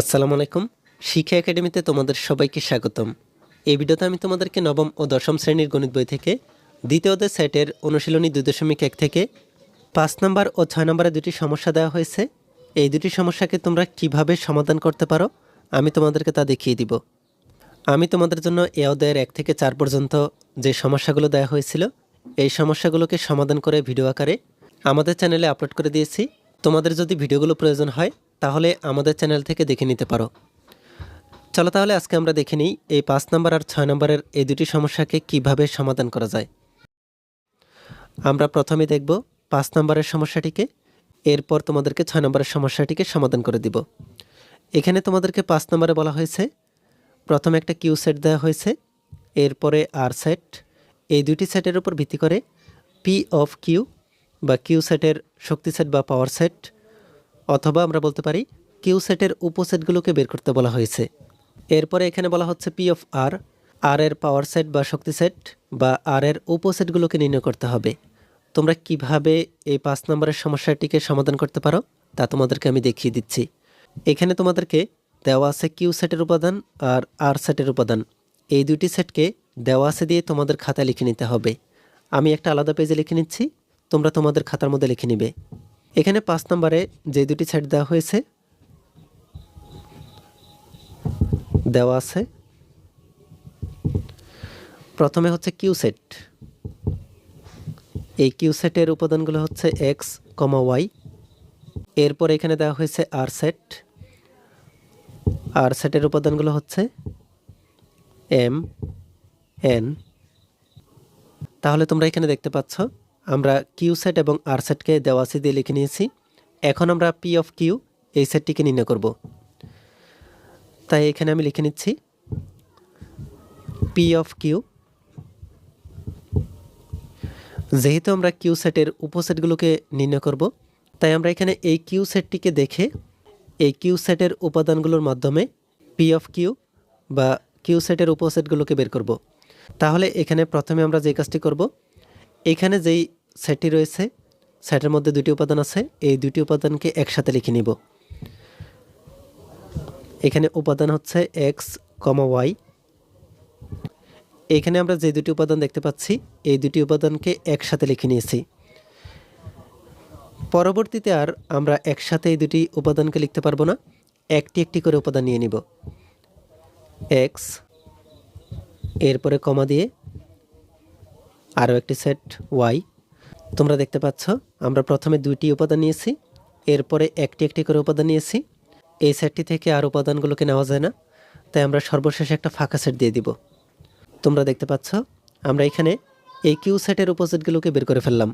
আসসালামু আলাইকুম। শিক্ষা একাডেমিতে তোমাদের সবাইকে স্বাগতম। এই ভিডিওতে আমি তোমাদেরকে নবম ও দশম শ্রেণির গণিত বই থেকে দ্বিতীয়দের সেটের অনুশীলনী দুই দশমিক এক থেকে পাঁচ নম্বর ও ছয় নম্বরে দুটি সমস্যা দেওয়া হয়েছে। এই দুটি সমস্যাকে তোমরা কীভাবে সমাধান করতে পারো, আমি তোমাদেরকে তা দেখিয়ে দিব। আমি তোমাদের জন্য এ অধ্যায়ের এক থেকে চার পর্যন্ত যে সমস্যাগুলো দেওয়া হয়েছিল, এই সমস্যাগুলোকে সমাধান করে ভিডিও আকারে আমাদের চ্যানেলে আপলোড করে দিয়েছি। তোমাদের যদি ভিডিওগুলো প্রয়োজন হয় তাহলে আমাদের চ্যানেল থেকে দেখে নিতে পারো। চলো তাহলে আজকে আমরা দেখে নিই এই পাঁচ নম্বর আর ছয় নম্বরের এই দুটি সমস্যাকে কীভাবে সমাধান করা যায়। আমরা প্রথমে দেখব পাঁচ নম্বরের সমস্যাটিকে, এরপর তোমাদেরকে ছয় নম্বরের সমস্যাটিকে সমাধান করে দিব। এখানে তোমাদেরকে পাঁচ নম্বরে বলা হয়েছে, প্রথমে একটা কিউ সেট দেওয়া হয়েছে, এরপরে আর সেট। এই দুটি সেটের উপর ভিত্তি করে পি অফ কিউ বা কিউ সেটের শক্তি সেট বা পাওয়ার সেট অথবা আমরা বলতে পারি কিউ সেটের উপসেটগুলোকে বের করতে বলা হয়েছে। এরপরে এখানে বলা হচ্ছে পি অফ আর আর এর পাওয়ার সেট বা শক্তি সেট বা আর এর উপসেটগুলোকে নির্ণয় করতে হবে। তোমরা কীভাবে এই পাঁচ নম্বরের সমস্যাটিকে সমাধান করতে পারো তা তোমাদেরকে আমি দেখিয়ে দিচ্ছি। এখানে তোমাদেরকে দেওয়া আছে কিউ সেটের উপাদান আর আর সেটের উপাদান। এই দুটি সেটকে দেওয়া আছে দিয়ে তোমাদের খাতায় লিখে নিতে হবে। আমি একটা আলাদা পেজে লিখে নিচ্ছি, তোমরা তোমাদের খাতার মধ্যে লিখে নিবে। এখানে পাঁচ নম্বরে যে দুটি সেট দেওয়া হয়েছে, দেওয়া আছে। প্রথমে হচ্ছে কিউ সেট। এই কিউ সেটের উপাদানগুলো হচ্ছে এক্স কমা ওয়াই এরপর এখানে দেওয়া হয়েছে আর সেট আর সেটের উপাদানগুলো হচ্ছে এম এন তাহলে তোমরা এখানে দেখতে পাচ্ছ আমরা কিউ সেট এবং আর সেটকে দেওয়া দেওয়াসি দিয়ে লিখে নিয়েছি। এখন আমরা পি অফ কিউ এই সেটটিকে নির্ণয় করব। তাই এখানে আমি লিখে নিচ্ছি পি অফ কিউ যেহেতু আমরা কিউ সেটের উপসেটগুলোকে নির্ণয় করব, তাই আমরা এখানে এই কিউ সেটটিকে দেখে এই কিউ সেটের উপাদানগুলোর মাধ্যমে পি অফ কিউ বা কিউ সেটের উপসেটগুলোকে বের করব। তাহলে এখানে প্রথমে আমরা যে কাজটি করব এখানে যেই সেটটি রয়েছে, সেটের মধ্যে দুটি উপাদান আছে, এই দুটি উপাদানকে একসাথে লিখে নিব। এখানে উপাদান হচ্ছে এক্স কমা ওয়াই এখানে আমরা যে দুটি উপাদান দেখতে পাচ্ছি, এই দুটি উপাদানকে একসাথে লিখে নিয়েছি। পরবর্তীতে আর আমরা একসাথে এই দুটি উপাদানকে লিখতে পারব না, একটি একটি করে উপাদান নিয়ে নিব। এক্স এরপরে কমা দিয়ে আরও একটি সেট ওয়াই। তোমরা দেখতে পাচ্ছ, আমরা প্রথমে দুইটি উপাদান নিয়েছি, এরপরে একটি একটি করে উপাদান নিয়েছি। এই সেটটি থেকে আর উপাদানগুলোকে নেওয়া যায় না, তাই আমরা সর্বশেষে একটা ফাঁকা সেট দিয়ে দিব। তোমরা দেখতে পাচ্ছ, আমরা এখানে এই কিউ সেটের উপসেটগুলোকে বের করে ফেললাম।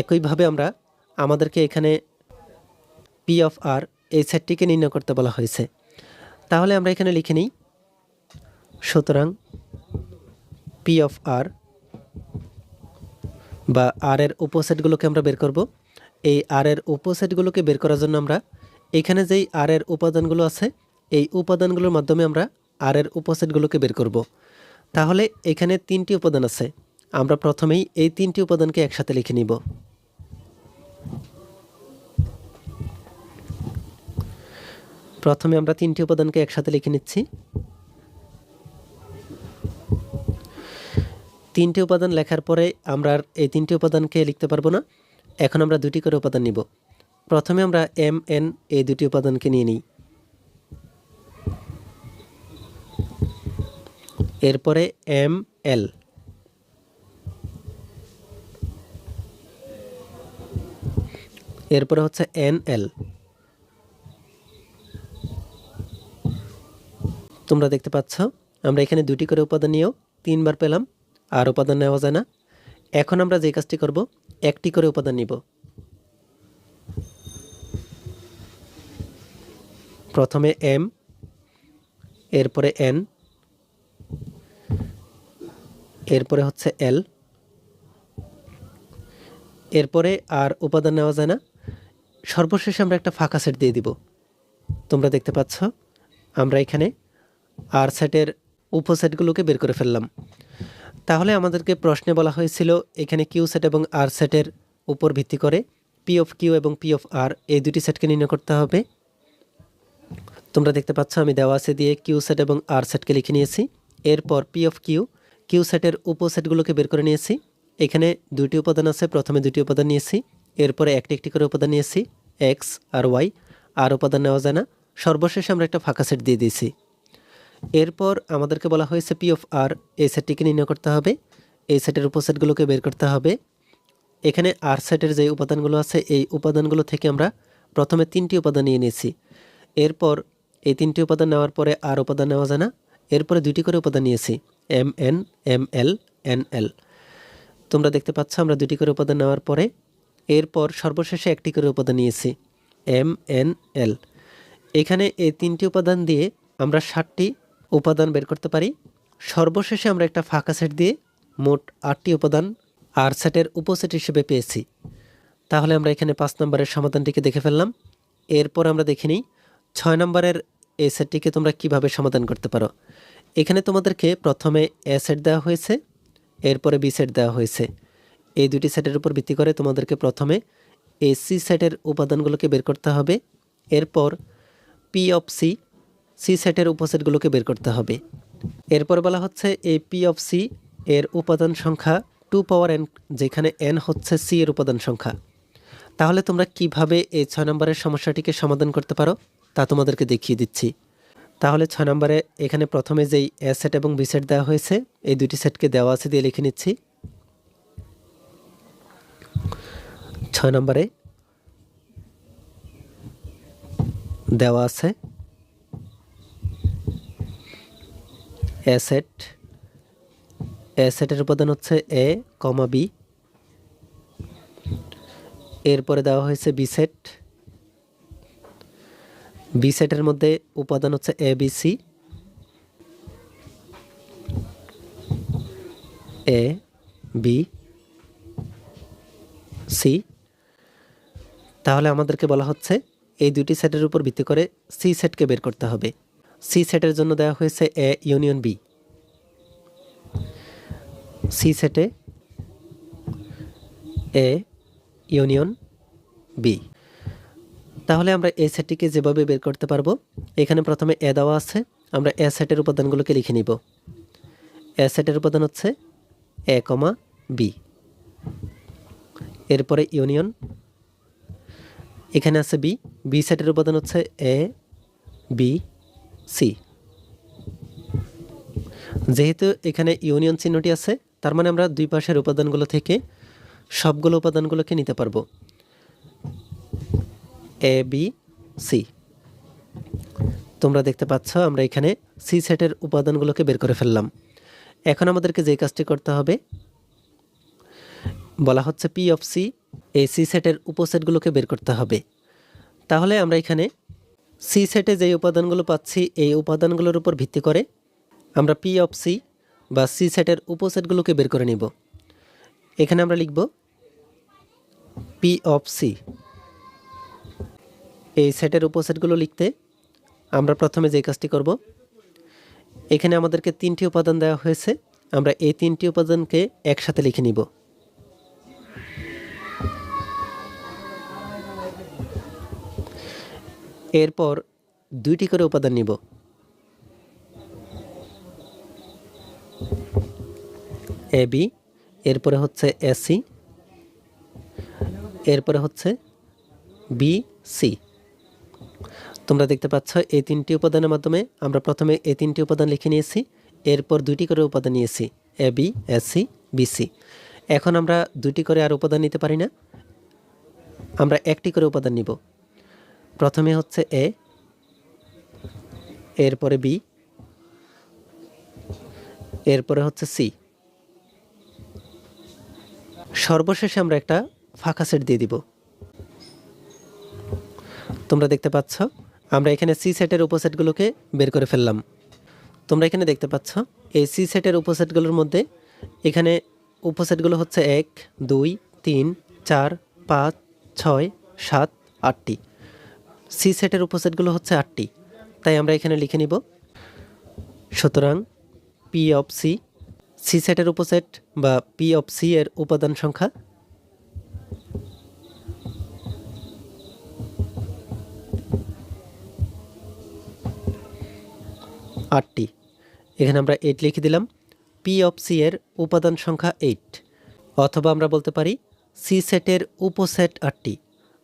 একইভাবে আমরা আমাদেরকে এখানে পি অফ আর এই সেটটিকে নির্ণয় করতে বলা হয়েছে। তাহলে আমরা এখানে লিখে নিই, সুতরাং পি অফ আর বা আর এর উপসেটগুলোকে আমরা বের করব। এই আর এর উপসেটগুলোকে বের করার জন্য আমরা এখানে যেই আর এর উপাদানগুলো আছে, এই উপাদানগুলোর মাধ্যমে আমরা আর এর উপসেটগুলোকে বের করব। তাহলে এখানে তিনটি উপাদান আছে। আমরা প্রথমেই এই তিনটি উপাদানকে একসাথে লিখে নিব। প্রথমে আমরা তিনটি উপাদানকে একসাথে লিখে নিচ্ছি। তিনটি উপাদান লেখার পরে আমরা এই তিনটি উপাদানকে লিখতে পারব না। এখন আমরা দুটি করে উপাদান নিব। প্রথমে আমরা এম, এন এই দুটি উপাদানকে নিয়ে নিই। এরপরে এম, এল। এরপরে হচ্ছে এন, এল। তোমরা দেখতে পাচ্ছ, আমরা এখানে দুটি করে উপাদান নিয়েও তিনবার পেলাম। আর উপাদান নেওয়া যায় না। এখন আমরা যে কাজটি করব, একটি করে উপাদান নিব। প্রথমে এম, এরপরে এন, এরপরে হচ্ছে এল, এরপরে আর উপাদান নেওয়া যায় না। সর্বশেষে আমরা একটা ফাঁকা সেট দিয়ে দিব। তোমরা দেখতে পাচ্ছ, আমরা এখানে আর সেটের উপসেটগুলোকে বের করে ফেললাম। তাহলে আমাদেরকে প্রশ্নে বলা হয়েছিল, এখানে কিউ সেট এবং আর সেটের উপর ভিত্তি করে পি অফ কিউ এবং পি অফ আর এই দুটি সেটকে নির্ণয় করতে হবে। তোমরা দেখতে পাচ্ছ, আমি দেওয়া আছে দিয়ে কিউ সেট এবং আর সেটকে লিখে নিয়েছি। এরপর পি অফ কিউ কিউ সেটের উপসেটগুলোকে বের করে নিয়েছি। এখানে দুটি উপাদান আছে, প্রথমে দুটি উপাদান নিয়েছি, এরপরে একটি একটি করে উপাদান নিয়েছি এক্স আর ওয়াই আর উপাদান নেওয়া যায় না। সর্বশেষে আমরা একটা ফাঁকা সেট দিয়ে দিয়েছি। এরপর আমাদেরকে বলা হয়েছে পি অফ আর এই সেটটিকে নির্ণয় করতে হবে। এই সেটের উপসেটগুলোকে বের করতে হবে। এখানে আর সেটের যে উপাদানগুলো আছে, এই উপাদানগুলো থেকে আমরা প্রথমে তিনটি উপাদান নিয়ে নিয়েছি। এরপর এই তিনটি উপাদান নেওয়ার পরে আর উপাদান নেওয়া যায় না। এরপরে দুইটি করে উপাদান নিয়েছি M N M L N L তোমরা দেখতে পাচ্ছ আমরা দুটি করে উপাদান নেওয়ার পরে এরপর সর্বশেষে একটি করে উপাদান নিয়েছি এম এন এল এখানে এই তিনটি উপাদান দিয়ে আমরা ষাটটি উপাদান বের করতে পারি। সর্বশেষে আমরা একটা ফাঁকা সেট দিয়ে মোট আটটি উপাদান আর সেটের উপসেট হিসেবে পেয়েছি। তাহলে আমরা এখানে পাঁচ নম্বরের সমাধানটিকে দেখে ফেললাম। এরপর আমরা দেখে নিই ছয় নম্বরের এই সেটটিকে তোমরা কীভাবে সমাধান করতে পারো। এখানে তোমাদেরকে প্রথমে এ সেট দেওয়া হয়েছে, এরপরে বি সেট দেওয়া হয়েছে। এই দুটি সেটের উপর ভিত্তি করে তোমাদেরকে প্রথমে এই সি সেটের উপাদানগুলোকে বের করতে হবে। এরপর পি অফ সি সি সেটের উপসেটগুলোকে বের করতে হবে। এরপর বলা হচ্ছে এই পি অফ সি এর উপাদান সংখ্যা টু পাওয়ার এন, যেখানে এন হচ্ছে সি এর উপাদান সংখ্যা। তাহলে তোমরা কীভাবে এই ছয় নম্বরের সমস্যাটিকে সমাধান করতে পারো তা তোমাদেরকে দেখিয়ে দিচ্ছি। তাহলে ছয় নম্বরে এখানে প্রথমে যেই এ সেট এবং বি সেট দেওয়া হয়েছে, এই দুটি সেটকে দেওয়া আছে দিয়ে লিখে নিচ্ছি। ছয় নম্বরে দেওয়া আছে এ সেট এ সেটের উপাদান হচ্ছে এ কমা বি এরপরে দেওয়া হয়েছে বি সেট বি সেটের মধ্যে উপাদান হচ্ছে A B C A B C তাহলে আমাদেরকে বলা হচ্ছে এই দুটি সেটের উপর ভিত্তি করে সি সেটকে বের করতে হবে। সি সেটের জন্য দেওয়া হয়েছে এ ইউনিয়ন বি সি সেটে এ ইউনিয়ন বি তাহলে আমরা এ সেটটিকে যেভাবে বের করতে পারব, এখানে প্রথমে এ দেওয়া আছে, আমরা এ সেটের উপাদানগুলোকে লিখে নিব। এ সেটের উপাদান হচ্ছে এ কমা বি এরপরে ইউনিয়ন এখানে আছে বি বি সেটের উপাদান হচ্ছে এ বি সি। যেহেতু এখানে ইউনিয়ন চিহ্নটি আছে, তার মানে আমরা দুই পাশের উপাদানগুলো থেকে সবগুলো উপাদানগুলোকে নিতে পারব। A, B, C. তোমরা দেখতে পাচ্ছ, আমরা এখানে সি সেটের উপাদানগুলোকে বের করে ফেললাম। এখন আমাদেরকে যে কাজটি করতে হবে, বলা হচ্ছে পি অফ সি, এই সি সেটের উপসেটগুলোকে বের করতে হবে। তাহলে আমরা এখানে সি সেটে যে উপাদানগুলো পাচ্ছি, এই উপাদানগুলোর উপর ভিত্তি করে আমরা পি অফ সি বা সি সেটের উপসেটগুলোকে বের করে নিব। এখানে আমরা লিখব পি অফ সি এই সেটের উপসেটগুলো লিখতে আমরা প্রথমে যে কাজটি করব, এখানে আমাদেরকে তিনটি উপাদান দেওয়া হয়েছে। আমরা এই তিনটি উপাদানকে একসাথে লিখে নিব। এরপর দুইটি করে উপাদান নিব। এ বি এরপরে হচ্ছে এসি এরপরে হচ্ছে বি সি তোমরা দেখতে পাচ্ছ, এই তিনটি উপাদানের মাধ্যমে আমরা প্রথমে এই তিনটি উপাদান লিখে নিয়েছি, এরপর দুইটি করে উপাদান নিয়েছি এ বি এসি বিসি এখন আমরা দুটি করে আর উপাদান নিতে পারি না, আমরা একটি করে উপাদান নিব। প্রথমে হচ্ছে এ, এরপরে বি, এরপরে হচ্ছে সি। সর্বশেষে আমরা একটা ফাঁকা সেট দিয়ে দিব। তোমরা দেখতে পাচ্ছ, আমরা এখানে সি সেটের উপসেটগুলোকে বের করে ফেললাম। তোমরা এখানে দেখতে পাচ্ছ, এই সি সেটের উপসেটগুলোর মধ্যে এখানে উপসেটগুলো হচ্ছে এক, দুই, তিন, চার, পাঁচ, ছয়, সাত, আটটি। সি সেটের উপসেটগুলো হচ্ছে আটটি। তাই আমরা এখানে লিখে নিব, সুতরাং পি অফ সি সি সেটের উপসেট বা পি অফ সি এর উপাদান সংখ্যা আটটি। এখানে আমরা এইট লিখে দিলাম, পি অফ সি এর উপাদান সংখ্যা এইট অথবা আমরা বলতে পারি সি সেটের উপসেট আটটি।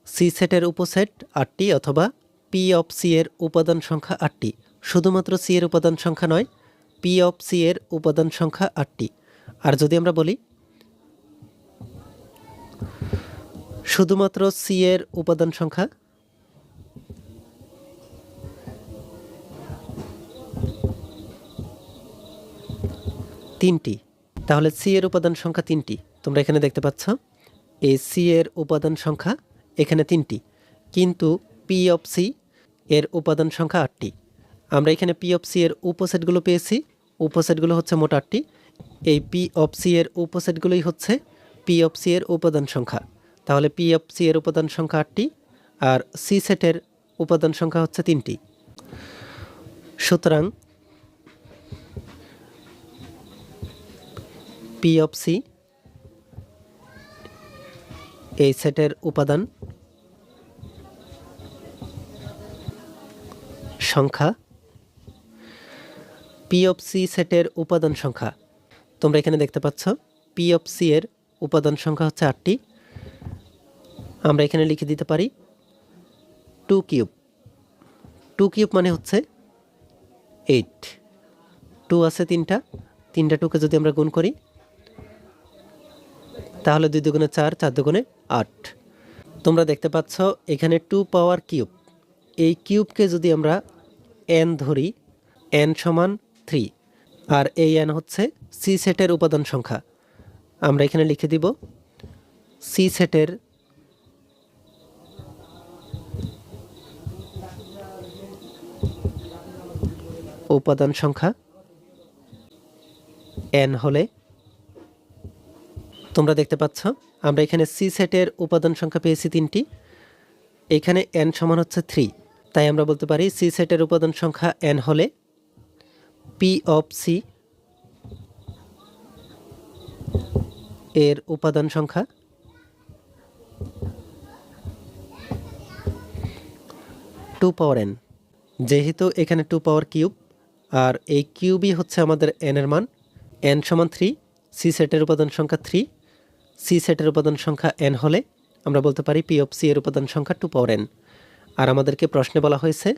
সি সেটের উপসেট আটটি অথবা পি অফ সি এর উপাদান সংখ্যা আটটি। শুধুমাত্র সি এর উপাদান সংখ্যা নয় পি অফ সি এর উপাদান সংখ্যা আটটি। আর যদি আমরা বলি, শুধুমাত্র সি এর উপাদান সংখ্যা তিনটি, তাহলে সি এর উপাদান সংখ্যা তিনটি। তোমরা এখানে দেখতে পাচ্ছ, এই সি এর উপাদান সংখ্যা এখানে তিনটি। কিন্তু পি অফ সি এর উপাদান সংখ্যা আটটি। আমরা এখানে পি অফ সি এর উপসেটগুলো পেয়েছি। উপসেটগুলো হচ্ছে মোট আটটি। এই পি অফ সি এর উপসেটগুলোই হচ্ছে পি অফ সি এর উপাদান সংখ্যা। তাহলে পি অফ সি এর উপাদান সংখ্যা আটটি আর সি সেটের উপাদান সংখ্যা হচ্ছে তিনটি। সুতরাং পি অফ সি এই সেটের উপাদান সংখ্যা পি অফ সি সেটের উপাদান সংখ্যা। তোমরা এখানে দেখতে পাচ্ছ পি অফ সি এর উপাদান সংখ্যা হচ্ছে আটটি। আমরা এখানে লিখে দিতে পারি টু কিউব টু কিউব মানে হচ্ছে এইট টু আছে তিনটা। তিনটা টুকে যদি আমরা গুণ করি তাহলে দুই দুগুণে চার চার দুগুণে আট। তোমরা দেখতে পাচ্ছ, এখানে টু পাওয়ার কিউব এই কিউবকে যদি আমরা এন ধরি এন সমান থ্রি আর এই এন হচ্ছে সি সেটের উপাদান সংখ্যা। আমরা এখানে লিখে দিব সি সেটের উপাদান সংখ্যা এন হলে তোমরা দেখতে পাচ্ছ, আমরা এখানে সি সেটের উপাদান সংখ্যা পেয়েছি তিনটি। এখানে এন সমান হচ্ছে থ্রি তাই আমরা বলতে পারি সি সেটের উপাদান সংখ্যা এন হলে পি অফ সি এর উপাদান সংখ্যা টু পাওয়ার এন যেহেতু এখানে টু পাওয়ার কিউব আর এই কিউবই হচ্ছে আমাদের এন এর মান এন সমান থ্রি সি সেটের উপাদান সংখ্যা থ্রি সি সেটের উপাদান সংখ্যা এন হলে আমরা বলতে পারি পি অফ সি এর উপাদান সংখ্যা টু পাওয়ার এন আর আমাদেরকে প্রশ্নে বলা হয়েছে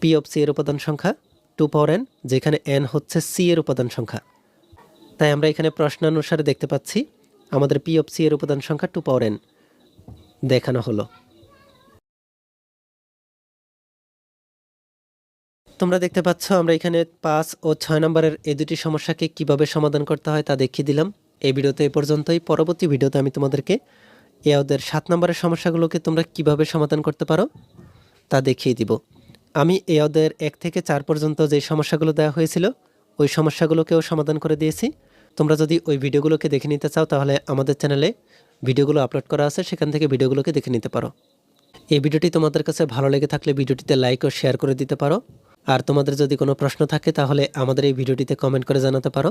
পি অফ সি এর উপাদান সংখ্যা টু পাওয়ার এন যেখানে এন হচ্ছে সি এর উপাদান সংখ্যা। তাই আমরা এখানে প্রশ্নানুসারে দেখতে পাচ্ছি, আমাদের পি অফ সি এর উপাদান সংখ্যা টু পাওয়ার এন দেখানো হলো। তোমরা দেখতে পাচ্ছ, আমরা এখানে পাঁচ ও ছয় নম্বরের এই দুটি সমস্যাকে কীভাবে সমাধান করতে হয় তা দেখিয়ে দিলাম। এই ভিডিওতে এ পর্যন্তই। পরবর্তী ভিডিওতে আমি তোমাদেরকে এ ওদের সাত নম্বরের সমস্যাগুলোকে তোমরা কীভাবে সমাধান করতে পারো তা দেখিয়ে দিব। আমি এ ওদের এক থেকে চার পর্যন্ত যে সমস্যাগুলো দেওয়া হয়েছিল, ওই সমস্যাগুলোকেও সমাধান করে দিয়েছি। তোমরা যদি ওই ভিডিওগুলোকে দেখে নিতে চাও, তাহলে আমাদের চ্যানেলে ভিডিওগুলো আপলোড করা আছে, সেখান থেকে ভিডিওগুলোকে দেখে নিতে পারো। এই ভিডিওটি তোমাদের কাছে ভালো লেগে থাকলে ভিডিওটিতে লাইক ও শেয়ার করে দিতে পারো। আর তোমাদের যদি কোনো প্রশ্ন থাকে, তাহলে আমাদের এই ভিডিওটিতে কমেন্ট করে জানাতে পারো।